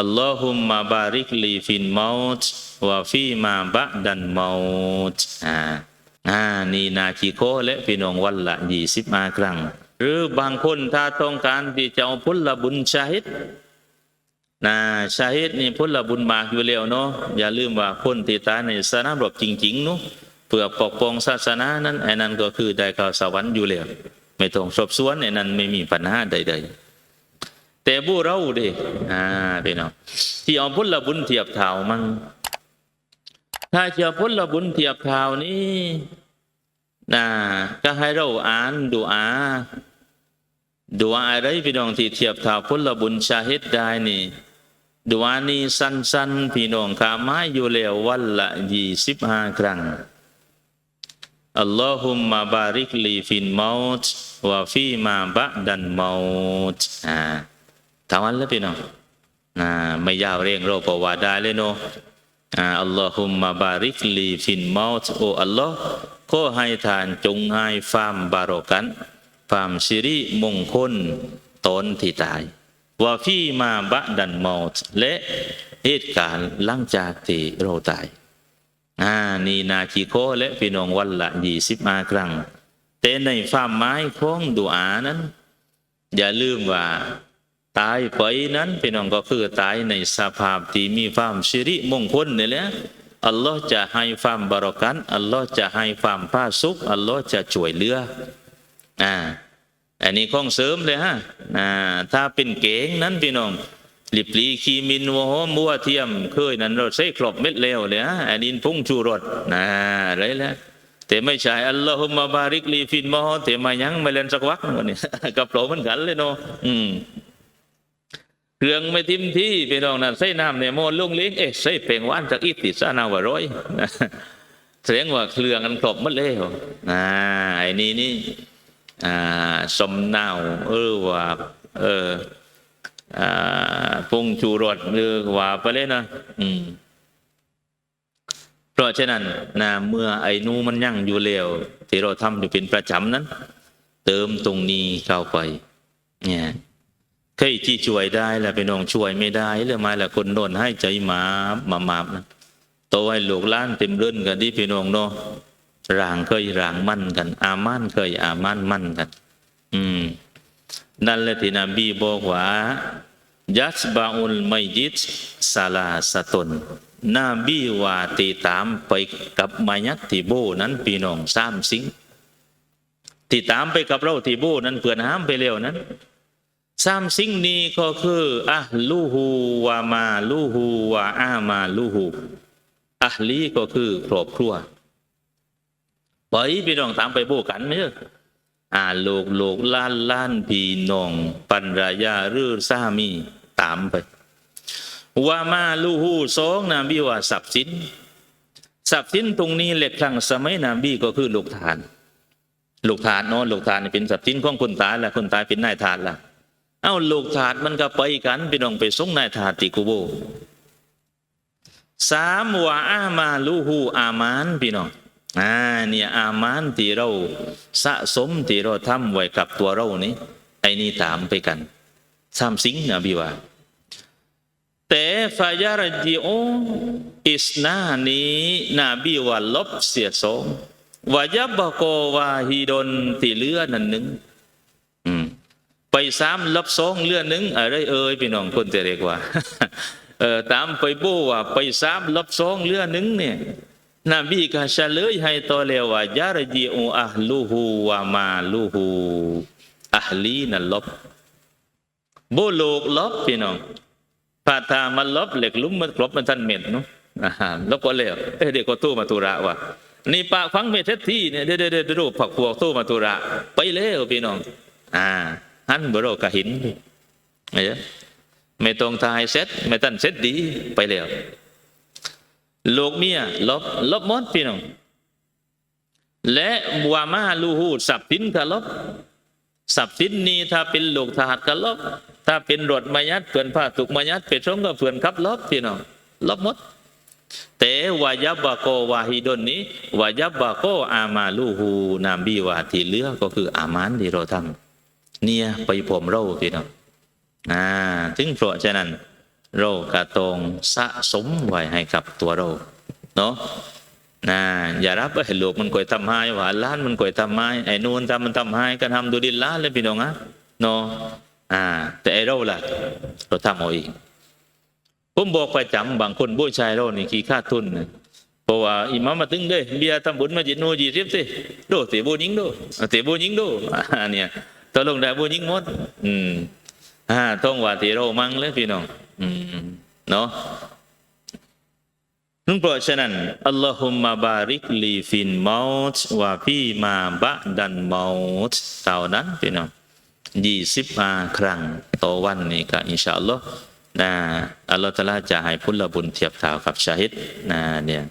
อัลลอฮุมมาบาริกลีฟินมอตวะฟีมาบะดันมอตอ่าอ่านี่นาคีโคและพี่น้องวันละยี่สิบมาครั้ง หรือบางคนถ้าต้องการที่จะเอาพุลบุญชาฮิดนะชาฮิดนี่พุลบุญมากอยู่แล้วเนาะอย่าลืมว่าคนที่ตายในศาสนามรบจริงๆเนาะเพื่อปกป้องศาสนานั้นไอ้นั้นก็คือได้เข้าสวรรค์อยู่แล้วไม่ต้องสอบสวนไอ้นั้นไม่มีปัญหาใด ๆ แต่ผู้เราดิอ่าพี่น้องที่เอาพุทธบุญเทียบเท่ามันถ้าจะพุทธบุญเทียบเท่านี้นะก็ให้เราอ่านดูอาดูอาอะไรพี่น้องที่เทียบเท่าพุทธบุญชาฮิดได้นี่ดูอานี้สั้นๆพี่น้องขาไม้อยู่แล้ววันละยี่สิบห้าครั้งอัลลอฮุมมาบาริกลีฟินมอตวะฟีมาบะดันมอตอ่า ทำวันแล้วพี่น้องอ่าไม่ยาวเร่งโรปวาได้เลยเนาะอัลลอฮุมมาบาริกลีฟินมอตโออัลลอฮ์ขอให้ทานจงให้ฟามบารอกันฟามสิริมงคลตนที่ตายว่าฟีมาบะดันมอตและเหตุการณ์หลังจากที่เราตายอ่านี่นาคีโคและพี่น้องวันละยี่สิบมาครั้งแต่ในฟามไม้ของดูอานั้น อย่าลืมว่า ตายไปนั้นพี่น้องก็คือตายในสภาพที่มีความสิริมงคลนี่แหละอัลลอฮ์จะให้ความบารอกันอัลลอฮ์จะให้ความผาสุขอัลลอฮ์จะช่วยเหลืออ่าอันนี้ของเสริมเลยฮะอ่าถ้าเป็นเก๋งนั้นพี่น้องหลิปลีคีมินวัวหอมวัวเทียมเคยนั้นเราใช้ครบเม็ดเลวเลยฮะอันนี้พุ่งชูรสนะอะไรแล้วแต่ไม่ใช่อัลลอฮุมะบาริกลีฟินมอฮแต่มายังไม่เล่นสักวักวันนี้กับโปรเหมือนกันเลยเนาะอืม เครื่องไม่ทิมที่พี่น้องนั่นใส่น้ำในโมนลุงเลี้ยงเอ๊ะใส่เปลงว่านจากอีติดซานาวร้อยเสียงว่าเครื่องกันครบหมดเลยอ่าไอ้นี่นี่อ่าสมนาวเออว่าเอออ่าปรุงชูรสหรือว่าไปเลยนะอืมเพราะฉะนั้นนะเมื่อไอ้นูมันยั่งอยู่แล้วที่เราทำอยู่เป็นประจำนั้น เติมตรงนี้เข้าไปเนี่ย เคยที่ช่วยได้แหล้วไปน้องช่วยไม่ได้เรื่องมาแหล้วคนโดนให้ใจหมาหมามาบนะโตไว้ลูกล้านเต็มรื่นกันที่พี่น้องเนาะร่างเคยร่างมั่นกัน อามั่นเคยอามั่นมั่นกัน อืม นั่นแหละที่นบีบอกว่ายัสบาอุลไมยิตซาลาสตุนนบีว่าตีตามไปกับมายัตที่โบนั้นพี่น้องสามสิงที่ตามไปกับเราที่โบนั้นเพื่อนห้ามไปเร็วนั้น สามสิ่งนี้ก็คืออะลูฮูวามาลูฮูวาอามาลูฮูอะลีก็คือครอบครัวไปพี่น้องตามไปโบกันไหมเด้ออ่าลูกลูกล้านล้านพี่น้องปันรายาหรือสามีตามไปวามาลูฮูสองนบีว่าทรัพย์สินทรัพย์สินตรงนี้เหล็กครั้งสมัยนบีก็คือลูกทาน ลูกทานเนาะลูกทานเป็นทรัพย์สินของคนตายละคนตายเป็นนายทานละ เอาลูกถาดมันก็ไปกันพี่น้องไปส่งนายถาดติกูโบสามว่าอามาลูฮูอามานพี่น้องอ่าเนี่ยอามานที่เราสะสมที่เราทำไว้กับตัวเรานี้ไอ้นี่ตามไปกันสามสิ่งนะพี่ว่าแต่ฟายารจิโออิสนานี้นาบีว่าลบเสียสองวายบะโกวาฮีดนที่เลือนั่นหนึ่ง ไปสามลับสองเลื่อนหนึ่งอะไรเอ่ยพี่น้องคนจะเรียกว่าเออตามไปโบว่าไปสามลับสองเลื่อนหนึ่งเนี่ยนบีก็เฉลยให้ตัวเลวว่ายารจีอูอัลลูฮูวามาลูฮูอัลลีนั่นลบโบโลกลบพี่น้องพาทามันลบเหล็กลุ่มมันกลบมันทันเม็ดเนาะอ่าลบก็เลวเอ้ยเด็กก็ตู้มาตุระว่ะนี่ปากฟังเมเทที่เนี่ยเด็ดเด็ดรูปผักพวกตู้มาตุระไปแล้วพี่น้อง อ่า หันบโรกะหินไม่ใช่ไม่ตรงทายเซตไม่ตันเซตดีไปแล้วลูกเมียลบลบหมดพี่น้องและบัวมาลูหูสับสินก็ลบสับสินนี้ถ้าเป็นลูกทหารก็ลบถ้าเป็นรถมายัดเพื่อนผ้าถูกมายัดเป็ดชงก็เพื่อนขับลบพี่น้องลบหมดแต่วายับบาโกวาฮิดนนี้วายับบาโกอามาลูหูนามบีวาที่เหลือก็คืออามานที่เราทำ เนี่ยไปผมเราพี่น้องอ่าถึงเพราะฉะนั้นเรากระตองสะสมไว้ให้กับตัวเราเนาะนะอย่ารับไอ้ลูกมันก่อยทำให้หว่าล้านมันก่อยทำให้ไอ้นูนทำมันทำให้ก็ทำดูดินล้านเลยพี่น้องอะเนาะอ่า แต่ไอ้เราล่ะเราทำเอาเองผมบอกประจำบางคนบูชายเรานี่ขี้ค่าทุนนะเพราะว่าอิมามาตึงเด้เบียทำบุญมาจิตโนจีเรียบสิโดเตะบูยิงโดเตะบูยิงโดอ่าเนี่ย ตกลงได้บูยิงหมด อืมอ่าต้องว่าที่เรามั่งเลยพี่น้อง อืมเนาะนั่นเพราะฉะนั้นอัลลอฮุมมาบาริกลีฟินมอตวาฟีมาบะดันมอตเท่านั้นพี่น้องยี่สิบมาครั้งต่อวันนี้ก็อินชาอัลลอฮ์นะอัลลอฮ์ตะลาจะให้พุทธบุญเทียบเท่ากับชาฮิดนะเนี่ย